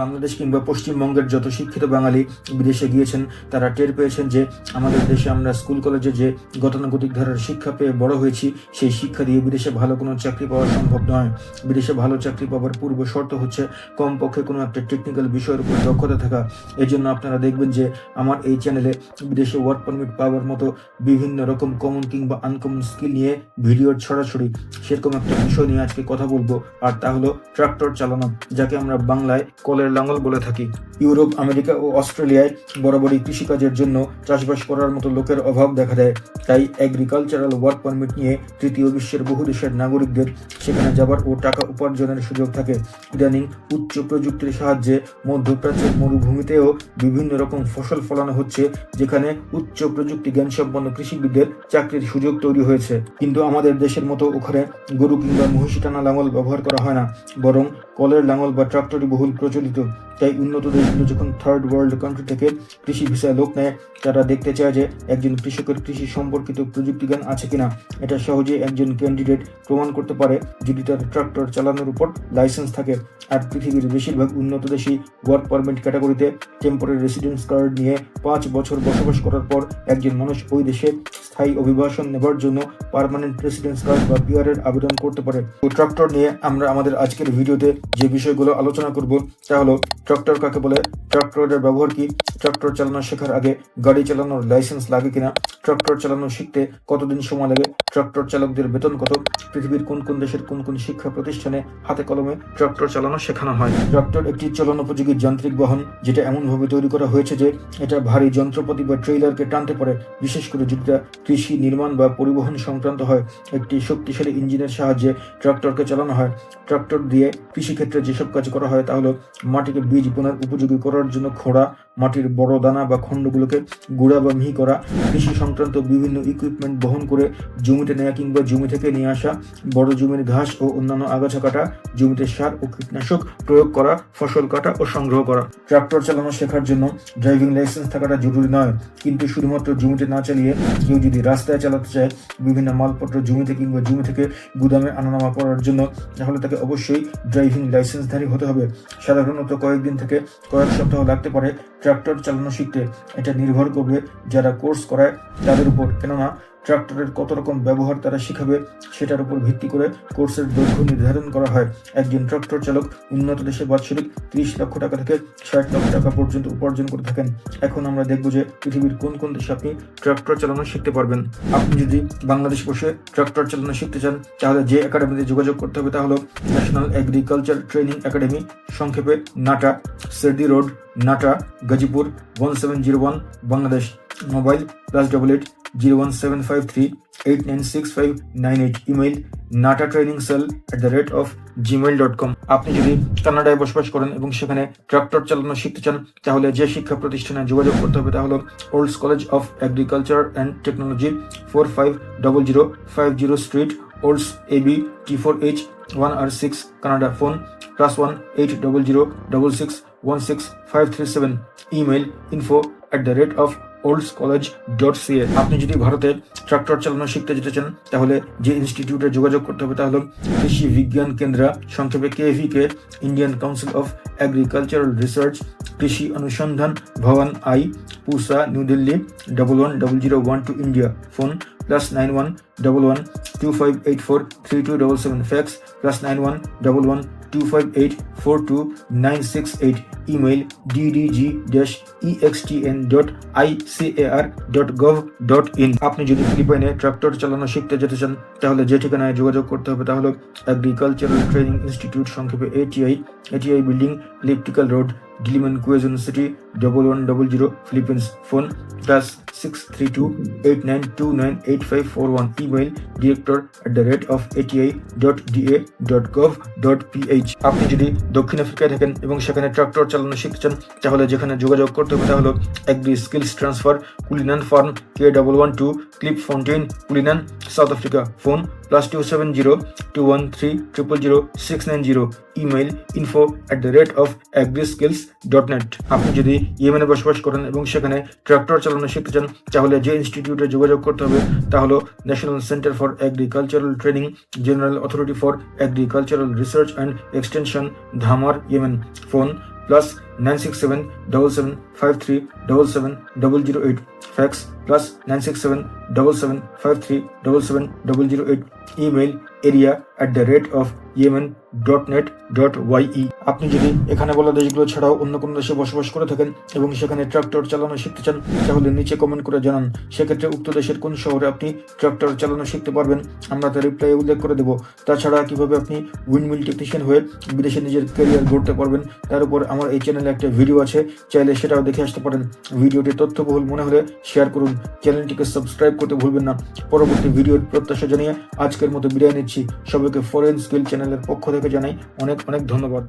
বাংলাদেশ কিংবা পশ্চিমবঙ্গের যত শিক্ষিত বাঙালি বিদেশে গিয়েছেন, তারা টের পেয়েছেন যে আমাদের দেশে আমরা স্কুল, কলেজে যে গতানুগতিক ধারার শিক্ষা পেয়ে বড় হয়েছি, সেই শিক্ষা দিয়ে বিদেশে ভালো কোনো চাকরি পাওয়া সম্ভব নয়। বিদেশে ভালো চাকরি পাওয়ার পূর্ব শর্ত হচ্ছে কমপক্ষে কোনো একটা টেকনিক্যাল বিষয়ের উপর দক্ষতা থাকা। এই জন্য আপনারা দেখবেন যে আমার এই চ্যানেলে বিদেশে ওয়ার্ক পারমিট পাওয়ার মতো বিভিন্ন রকম কমন কিংবা আনকমন স্কিল নিয়ে ভিডিওর ছড়াছড়ি। সেরকম একটা বিষয় নিয়ে আজকে কথা বলব। আর তা হলো ট্রাক্টর চালানো, যাকে আমরা বাংলায় কলের লাঙল বলে থাকি। ইউরোপ, আমেরিকা ও অস্ট্রেলিয়ায় বরাবরই কৃষিকাজের জন্য চাষবাস করার মতো লোকের অভাব দেখা দেয়। তাই এগ্রিকালচারাল ওয়ার্ক পারমিট নিয়ে তৃতীয় বিশ্বের বহু দেশের নাগরিকদের সেখানে যাবার ও টাকা উপার্জনের সুযোগ থাকে। ইদানিং উচ্চ প্রযুক্তির সাহায্যে মধ্যপ্রাচ্যের মরুভূমিতেও বিভিন্ন রকম ফসল ফলানো হচ্ছে, যেখানে উচ্চ প্রযুক্তি জ্ঞান সম্পন্ন কৃষিবিদদের চাকরির সুযোগ তৈরি হয়েছে। কিন্তু আমাদের দেশের মতো ওখানে গরু কিংবা মহিষী টানা লাঙল ব্যবহার করা হয় না, বরং কলের লাঙল বা ট্রাক্টরই বহুল প্রচলিত। তাই উন্নত দেশগুলো যখন থার্ড ওয়ার্ল্ড কান্ট্রি থেকে কৃষি ভিসায় লোক নেয়, তারা দেখতে চায় যে একজন কৃষকের কৃষি সম্পর্কিত প্রযুক্তি জ্ঞান আছে কিনা। এটা সহজে একজন ক্যান্ডিডেট প্রমাণ করতে পারে যদি তার ট্রাক্টর চালানোর উপর লাইসেন্স থাকে। আর পৃথিবীর বেশিরভাগ উন্নত দেশই ওয়ার্ক পারমিট ক্যাটাগরিতে টেম্পোরারি রেসিডেন্স কার্ড নিয়ে পাঁচ বছর বসবাস করার পর একজন মানুষ ওই দেশে স্থায়ী অভিবাসন নেবার জন্য পার্মানেন্ট রেসিডেন্স কার্ড বা পিআর এর আবেদন করতে পারে। ট্রাক্টর নিয়ে আমরা আমাদের আজকের ভিডিওতে যে বিষয়গুলো আলোচনা করব, তা হলো ট্রাক্টর কাকে বলে? ট্রাক্টরের ব্যবহার কি? ট্রাক্টর চালানো শেখার আগে গাড়ি চালানোর লাইসেন্স লাগে কিনা? ট্রাক্টর চালানো শিখতে কতদিন সময় লাগে? ট্রাক্টর চালকদের বেতন কত? পৃথিবীর কোন কোন দেশের কোন কোন শিক্ষা প্রতিষ্ঠানে হাতে কলমে ট্রাক্টর চালানো শেখানো হয়? ট্রাক্টর একটি চলনোপযোগী যান্ত্রিক বাহন, যেটা এমনভাবে তৈরি করা হয়েছে যে এটা ভারী যন্ত্রপাতি বা ট্রেইলারকে টানতে পারে। বিশেষ করে যেটা কৃষি নির্মাণ বা পরিবহন সংক্রান্ত হয়। একটি শক্তিশালী ইঞ্জিনের সাহায্যে ট্রাক্টরকে চালানো হয়। ট্রাক্টর দিয়ে কৃষিক্ষেত্রে যেসব কাজ করা হয় তা হলো মাটিকে বীজ বোনার উপযোগী করার জন্য খোঁড়া, মাটির বড় দানা বা খণ্ডগুলোকে গুঁড়া বা মিহি করা, কৃষি সংক্রান্ত বিভিন্ন ইকুইপমেন্ট বহন করে জমিতে নেওয়া কিংবা জমি থেকে নিয়ে আসা, বড় জমির ঘাস ও অন্যান্য আগাছা কাটা, জমিতে সার ও কীটনাশক প্রয়োগ করা, ফসল কাটা ও সংগ্রহ করা। ট্রাক্টর চালানো শেখার জন্য ড্রাইভিং লাইসেন্স থাকাটা জরুরি নয়, কিন্তু শুধুমাত্র জমিতে না চালিয়ে কেউ যদি রাস্তায় চালাতে চায়, বিভিন্ন মালপত্র জমিতে কিংবা জমি থেকে গুদামে আনানামা করার জন্য, তাহলে তাকে অবশ্যই ড্রাইভিং লাইসেন্সধারী হতে হবে। সাধারণত কয়েকদিন থেকে কয়েক সপ্তাহ লাগতে পারে। ট্রাক্টর চালানো শিখতে এটা নির্ভর করবে যারা কোর্স করায়, তাদের উপর। কেননা ট্রাক্টরের কত রকম ব্যবহার তারা শিখাবে সেটার উপর ভিত্তি করে কোর্সের দৈর্ঘ্য নির্ধারণ করা হয়। একজন ট্রাক্টর চালক উন্নত দেশে বাৎসরিক ত্রিশ লক্ষ টাকা থেকে ষাট লক্ষ টাকা পর্যন্ত উপার্জন করে থাকেন। এখন আমরা দেখব যে পৃথিবীর কোন কোন দেশে আপনি ট্রাক্টর চালানো শিখতে পারবেন। আপনি যদি বাংলাদেশ বসে ট্রাক্টর চালানো শিখতে চান, তাহলে যে একাডেমিতে যোগাযোগ করতে হবে তা হলো ন্যাশনাল এগ্রিকালচার ট্রেনিং একাডেমি, সংক্ষেপে NATA সেরদি road, Nata, Gazipur, one seven zero one, Bangladesh, mobile, plus double eight zero one seven five three eight nine six five nine eight email Nata training cell at the rate of Gmail dot com আপনি যদি কানাডায় বসবাস করেন এবং সেখানে tractor চালানো শিখতে চান, তাহলে যে শিক্ষা প্রতিষ্ঠানে যোগাযোগ করতে হবে তা হলো Olds college of agriculture and technology four five double zero five zero street Olds A B T four H one R six Canada phone plus one eight double zero double six one six five three seven email info at the rate of Olds college dot C A আপনি যদি ভারতে tractor চালানো শিখতে যেতে চান, তাহলে যে ইনস্টিটিউটে যোগাযোগ করতে হবে তা হলো কৃষি বিজ্ঞান কেন্দ্র, সংক্ষেপে KVK Indian council of agricultural research Krishi Anusandhan Bhavan I, Pusa, New Delhi double one double zero one two India phone plus nine one double one two five eight four three two double seven fax plus nine one double one two five eight four two nine six eight email D D G dash E X T N dot I C A R dot gov dot in আপনি যদি ফিলিপাইনে tractor চালানো শিখতে যেতে চান, তাহলে যে ঠিকানায় যোগাযোগ করতে হবে তা হলো এগ্রিকালচারাল ট্রেনিং ইনস্টিটিউট সংক্ষেপে A T I A T I building electrical road Diliman Quezon City double one double zero Philippines phone plus six three two eight nine two nine eight five four one email director at the rate of A T I dot D A dot gov dot P H আপনি যদি দক্ষিণ আফ্রিকায় থাকেন এবং সেখানে tractor চালানো শিখতে চান তাহলে যেখানে যোগাযোগ করতে হবে তা হলো agri skills transfer Cullinan farm K double one two Klipfontein Cullinan South Africa phone plus two seven zero two one three triple zero six nine zero email info at the rate of agri skills dot net আপনি যদি ইয়েমেনে বসবাস করেন এবং সেখানে tractor চালানো শিখতে চান তাহলে যে ইনস্টিটিউটে যোগাযোগ করতে হবে তা হলো national National Center for Agricultural Training, General Authority for Agricultural Research and Extension, Dhamar, Yemen. Phone plus 967 7753 77008. Fax plus 967 7753 77008. Email area at the rate of Yemen dot net dot Y E আপনি যদি এখানে বলা দেশগুলো ছাড়াও অন্য কোনো দেশে বসবাস করে থাকেন এবং সেখানে ট্রাক্টর চালানো শিখতে চান, তাহলে নিচে কমেন্ট করে জানান। সেক্ষেত্রে উক্ত দেশের কোন শহরে আপনি ট্রাক্টর চালানো শিখতে পারবেন, আমরা তার রিপ্লাই উল্লেখ করে দেবো। তাছাড়া কীভাবে আপনি উইন্ডমিল টেকনিশিয়ান হয়ে বিদেশে নিজের ক্যারিয়ার গড়তে পারবেন, তার উপর আমার এই চ্যানেলে একটা ভিডিও আছে, চাইলে সেটাও দেখে আসতে পারেন। ভিডিওটি তথ্যবহুল মনে হলে শেয়ার করুন। চ্যানেলটিকে সাবস্ক্রাইব করতে ভুলবেন না। পরবর্তী ভিডিওর প্রত্যাশা জানিয়ে আজকের মতো বিদায় নিচ্ছি। সবাইকে ফরেন স্কিল চ্যানেলের পক্ষ থেকে জানাই অনেক অনেক ধন্যবাদ।